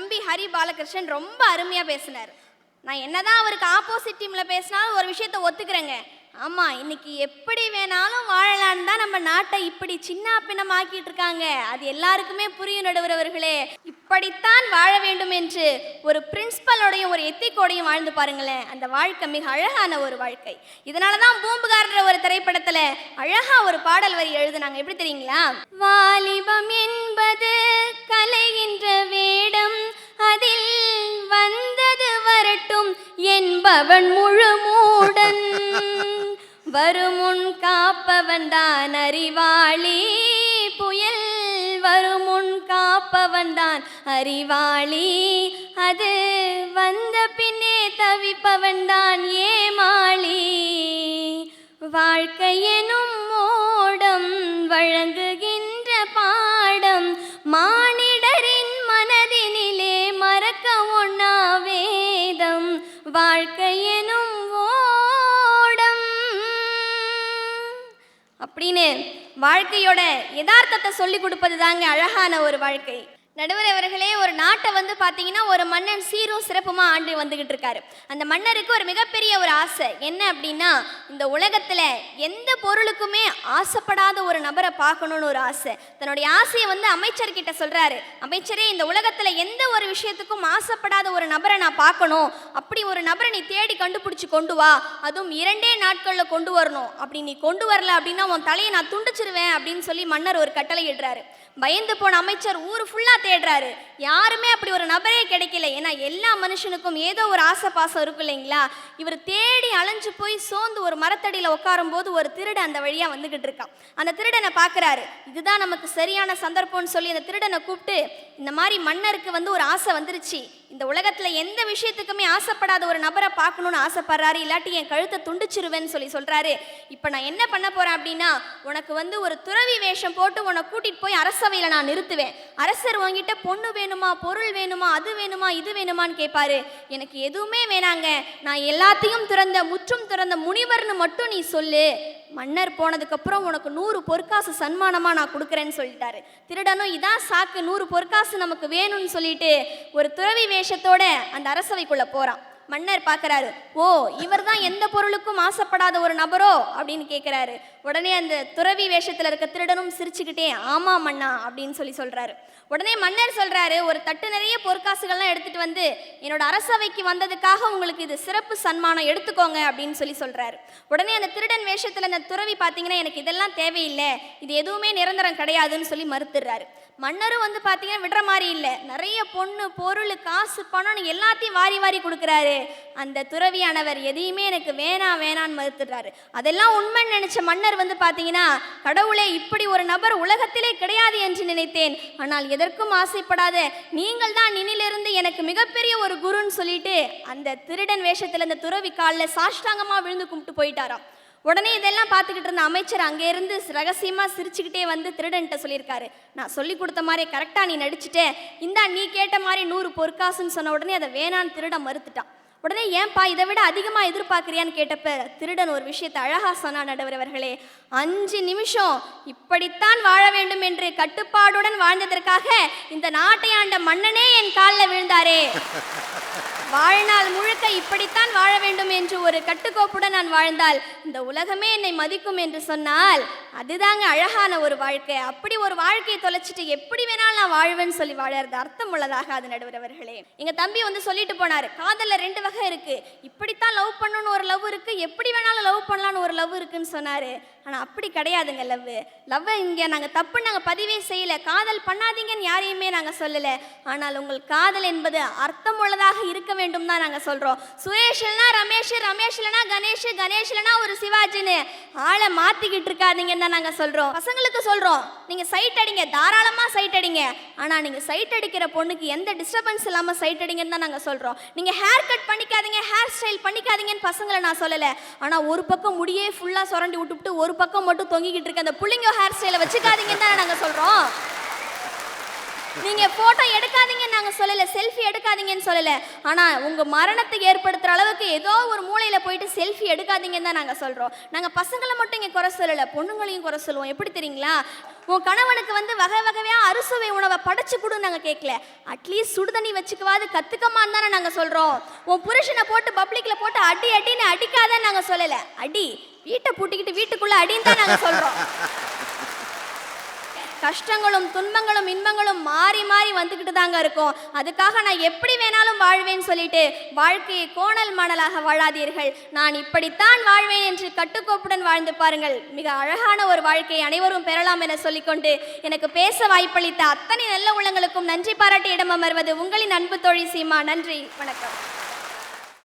தம்பி ஹரி பாலகிருஷ்ணன் ரொம்ப அருமையா பேசினார். நான் என்னதான் அவருக்கு ஆப்போசிட் டீம்ல பேசினாலும் ஒரு விஷயத்த ஒத்துக்கிறேங்க. ஆமா இன்னைக்கு எப்படி வேணாலும் வாழலான்னு தான் நம்ம நாட்டை இப்படி சின்ன பின்னமாக்கிட்டு இருக்காங்க அது எல்லாருக்குமே புரியும் நடுவரவர்களே. இப்படித்தான் வாழ வேண்டும் என்று ஒரு பிரின்சிபலோடையும் ஒரு எத்திக்கோடையும் வாழ்ந்து பாருங்களேன். அந்த வாழ்க்கை மிக அழகான ஒரு வாழ்க்கை. இதனால தான் பூம்புகார்ன்ற ஒரு திரைப்படத்துல அழகா ஒரு பாடல் வரி எழுதுனாங்க. எப்படி தெரியுங்களா? வாலிபம் என்பது கலைகின்ற வேடம் என்பவன் முழு மூடன் வருமுன் காப்பவன் தான் அறிவாளி. புயல் வருமுன் காப்பவன் தான் அறிவாளி. அது வந்த பின்னே தவிப்பவன் தான் ஏமாளி. வாழ்க்கை எனும் மோடம் வழங்குகின்ற அப்படின்னு வாழ்க்கையோட யதார்த்தத்தை சொல்லி கொடுப்பது தாங்க அழகான ஒரு வாழ்க்கை. நடுவர் அவர்களே ஒரு நாட்டை வந்து பார்த்தீங்கன்னா ஒரு மன்னன் சீரும் சிறப்புமா ஆண்டு வந்துகிட்டு இருக்காரு. அந்த மன்னருக்கு ஒரு மிகப்பெரிய ஒரு ஆசை. என்ன அப்படின்னா இந்த உலகத்துல எந்த பொருளுக்குமே ஆசைப்படாத ஒரு நபரை பார்க்கணும்னு ஒரு ஆசை. தன்னுடைய ஆசையை வந்து அமைச்சர்கிட்ட சொல்றாரு. அமைச்சரே இந்த உலகத்துல எந்த ஒரு விஷயத்துக்கும் ஆசைப்படாத ஒரு நபரை நான் பார்க்கணும். அப்படி ஒரு நபரை நீ தேடி கண்டுபிடிச்சு கொண்டு வா. அதுவும் இரண்டே நாட்கள்ல கொண்டு வரணும். அப்படி நீ கொண்டு வரல அப்படின்னா உன் தலையை நான் துண்டிச்சிருவேன் அப்படின்னு சொல்லி மன்னர் ஒரு கட்டளை இடுறாரு. பயந்து போன அமைச்சர் ஊர் ஃபுல்லா தேடுறாரு. யாருமே அப்படி ஒரு நபரே கிடைக்கல. ஏன்னா எல்லா மனுஷனுக்கும் ஏதோ ஒரு ஆசை பாசம் இருக்கும் இல்லைங்களா? இவர் தேடி அலைஞ்சு போய் சோர்ந்து ஒரு மரத்தடியில் உட்காரும் போது ஒரு திருடன் அந்த வழியா வந்துகிட்டு இருக்கான். அந்த திருடனை பார்க்கறாரு. இதுதான் நமக்கு சரியான சந்தர்ப்பம்னு சொல்லி அந்த திருடனை கூப்பிட்டு இந்த மாதிரி மன்னருக்கு வந்து ஒரு ஆசை வந்துருச்சு. இந்த உலகத்தில் எந்த விஷயத்துக்குமே ஆசைப்படாத ஒரு நபரை பார்க்கணுன்னு ஆசைப்படுறாரு இல்லாட்டி என் கழுத்தை துண்டிச்சிருவேன்னு சொல்லி சொல்கிறாரு இப்போ நான் என்ன பண்ண போகிறேன் அப்படின்னா உனக்கு வந்து ஒரு துறவி வேஷம் போட்டு உன்னை கூட்டிகிட்டு போய் அரசவையில் நான் நிறுத்துவேன். அரசர் உங்ககிட்ட பொண்ணு வேணுமா பொருள் வேணுமா அது வேணுமா இது வேணுமான்னு கேட்பாரு எனக்கு எதுவுமே வேணாங்க. நான் எல்லாத்தையும் துறந்த முற்றும் துறந்த முனிவர்னு மட்டும் நீ சொல்லு. மன்னர் போனதுக்கப்புறம் உனக்கு நூறு பொற்காசு சன்மானமாக நான் கொடுக்குறேன்னு சொல்லிட்டாரு. திருடனும் இதான் சாக்கு நூறு பொற்காசு நமக்கு வேணும்னு சொல்லிட்டு ஒரு துறவி வேஷத்தோட அந்த அரசவைக்குள்ளே போகிறான் மன்னர் பார்க்கறாரு ஓ இவர் தான் எந்த பொருளுக்கும் ஆசைப்படாத ஒரு நபரோ? அப்படின்னு கேட்குறாரு உடனே அந்த துறவி வேஷத்தில் இருக்க திருடனும் சிரிச்சுக்கிட்டே ஆமா மன்னா அப்படின்னு சொல்லி சொல்கிறாரு உடனே மன்னர் சொல்கிறாரு ஒரு தட்டு நிறைய பொற்காசுகள்லாம் எடுத்துட்டு வந்து என்னோட அரசவைக்கு வந்ததுக்காக உங்களுக்கு இது சிறப்பு சன்மானம் எடுத்துக்கோங்க அப்படின்னு சொல்லி சொல்கிறாரு உடனே அந்த திருடன் வேஷத்தில் அந்த துறவி பார்த்தீங்கன்னா எனக்கு இதெல்லாம் தேவையில்லை. இது எதுவுமே நிரந்தரம் கிடையாதுன்னு சொல்லி மறுத்துடுறாரு. மன்னரும் வந்து பார்த்தீங்கன்னா விடுற மாதிரி இல்லை. நிறைய பொண்ணு பொருள் காசு பணம்னு எல்லாத்தையும் வாரி வாரி கொடுக்குறாரு. அந்த துறவியானவர் எதையுமே எனக்கு வேணாம் வேணான்னு மறுத்துடுறாரு. அதெல்லாம் உண்மைன்னு நினச்ச மன்னர் வந்து பார்த்தீங்கன்னா கடவுளே இப்படி ஒரு நபர் உலகத்திலே கிடையாது என்று நினைத்தேன். ஆனால் எதற்கும் ஆசைப்படாத நீங்கள் தான் நினிலிருந்து எனக்கு மிகப்பெரிய ஒரு குருன்னு சொல்லிட்டு அந்த திருடன் வேஷத்தில் அந்த துறவி காலில் சாஷ்டாங்கமாக விழுந்து கும்பிட்டு போயிட்டாராம். உடனே இதெல்லாம் பார்த்துக்கிட்டு இருந்த அமைச்சர் அங்கேருந்து ரகசியமாக சிரிச்சுக்கிட்டே வந்து திருடன்ட்ட சொல்லியிருக்காரு. நான் சொல்லி கொடுத்த மாதிரி கரெக்டாக நீ நடிச்சுட்டே. இந்தா நீ கேட்ட மாதிரி நூறு பொற்காசுன்னு சொன்ன உடனே அதை வேணான்னு திருட மறுத்துட்டான். உடனே ஏன்பா இதை விட அதிகமாக எதிர்பார்க்குறியான்னு கேட்டப்ப திருடன் ஒரு விஷயத்தை அழகா சொன்னா நடுவர் அவர்களே. அஞ்சு நிமிஷம். இப்படித்தான் வாழ வேண்டும் என்று கட்டுப்பாடுடன் வாழ்ந்ததற்காக இந்த நாட்டை ஆண்ட மன்னனே என் காலில் விழுந்தாரே. வாழ்நாள் முழுக்க இப்படித்தான் வாழ வேண்டும் என்று ஒரு கட்டுக்கோப்புடன் நான் வாழ்ந்தால் இந்த உலகமே என்னை மதிக்கும் என்று சொன்னால் அதுதாங்க அழகான ஒரு வாழ்க்கை. அப்படி ஒரு வாழ்க்கையை தொலைச்சிட்டு எப்படி வேணாலும் நான் வாழ்வேன்னு சொல்லி வாழறது அர்த்தம் உள்ளதாக அது நடுவரவர்களே எங்க தம்பி வந்து சொல்லிட்டு போனாரு காதல்ல ரெண்டு வகை இருக்கு. இப்படித்தான் லவ் பண்ணணும்னு ஒரு லவ் இருக்கு. எப்படி வேணாலும் லவ் பண்ணலாம்னு ஒரு லவ் இருக்குன்னு சொன்னாரு. ஆனா அப்படி கிடையாதுங்க லவ் லவ் இங்க நாங்க தப்பு நாங்க பதிவே செய்யல. காதல் பண்ணாதீங்கன்னு யாரையுமே நாங்க சொல்லல. ஆனால் உங்கள் காதல் என்பது அர்த்தம் உள்ளதாக இருக்க வேண்டும் தான் நாங்க சொல்றோம். சுரேஷ் இல்லைனா ரமேஷ் ரமேஷ் இல்லைனா கணேஷ் கணேஷ் இல்லைனா ஒரு சிவாஜின்னு ஆளை மாத்திக்கிட்டு இருக்காதீங்கன்னு தான் நாங்கள் சொல்கிறோம் பசங்களுக்கு சொல்றோம். நீங்கள் சைட் அடிங்க. தாராளமாக சைட் அடிங்க. ஆனா நீங்க சைட் அடிக்கிற பொண்ணுக்கு எந்த டிஸ்டர்பன்ஸ் இல்லாமல் சைட் அடிங்கன்னு தான் நாங்கள் சொல்கிறோம் நீங்க ஹேர் கட் பண்ணிக்காதீங்க. ஹேர் ஸ்டைல் பண்ணிக்காதீங்கன்னு பசங்களை நான் சொல்லலை. ஆனால் ஒரு பக்கம் முடியே ஃபுல்லாக சுரண்டி விட்டுவிட்டு ஒரு பக்கம் மட்டும் தொங்கிக்கிட்டு இருக்க அந்த புள்ளிங்க ஹேர் ஸ்டைலை வச்சுக்காதீங்கன்னு தான் நாங்கள் சொல்கிறோம் நீங்க போட்டோ எடுக்காதீங்கன்னு நாங்க சொல்லல. செல்ஃபி எடுக்காதீங்கன்னு சொல்லல. ஆனா உங்க மரணத்தை ஏற்படுத்துற அளவுக்கு ஏதோ ஒரு செல்ஃபி எடுக்காதீங்கன்னு தான் நாங்கள் சொல்கிறோம் நாங்கள் பசங்களை மட்டும் இங்கே குறை சொல்லலை பொண்ணுங்களையும் குறை சொல்லுவோம். எப்படி தெரியுங்களா? உன் கணவனுக்கு வந்து வகை வகையாக அறுசுவை உணவை படைச்சு கொடு நாங்கள் கேட்கல அட்லீஸ்ட் சுடுதண்ணி வச்சுக்கவாது கத்துக்கமான்னு தானே நாங்கள் சொல்கிறோம் உன் புருஷனை போட்டு பப்ளிக்கில் போட்டு அடி அடின்னு அடிக்காதன்னு நாங்கள் சொல்லலை. அடி வீட்டை பூட்டிக்கிட்டு வீட்டுக்குள்ளே அடின்னு தான் நாங்கள் சொல்றோம். கஷ்டங்களும் துன்பங்களும் இன்பங்களும் மாறி மாறி வந்துக்கிட்டு தாங்க இருக்கும். அதுக்காக நான் எப்படி வேணாலும் வாழ்வேன்னு சொல்லிட்டு வாழ்க்கையை கோணல் மணலாக வாழாதீர்கள். நான் இப்படித்தான் வாழ்வேன் என்று கட்டுக்கோப்புடன் வாழ்ந்து பாருங்கள். மிக அழகான ஒரு வாழ்க்கையை அனைவரும் பெறலாம் என சொல்லிக்கொண்டு எனக்கு பேச வாய்ப்பளித்த அத்தனை நல்ல உள்ளங்களுக்கும் நன்றி பாராட்டி இடம் அமர்வது உங்களின் அன்பு தோழி சீமா. நன்றி. வணக்கம்.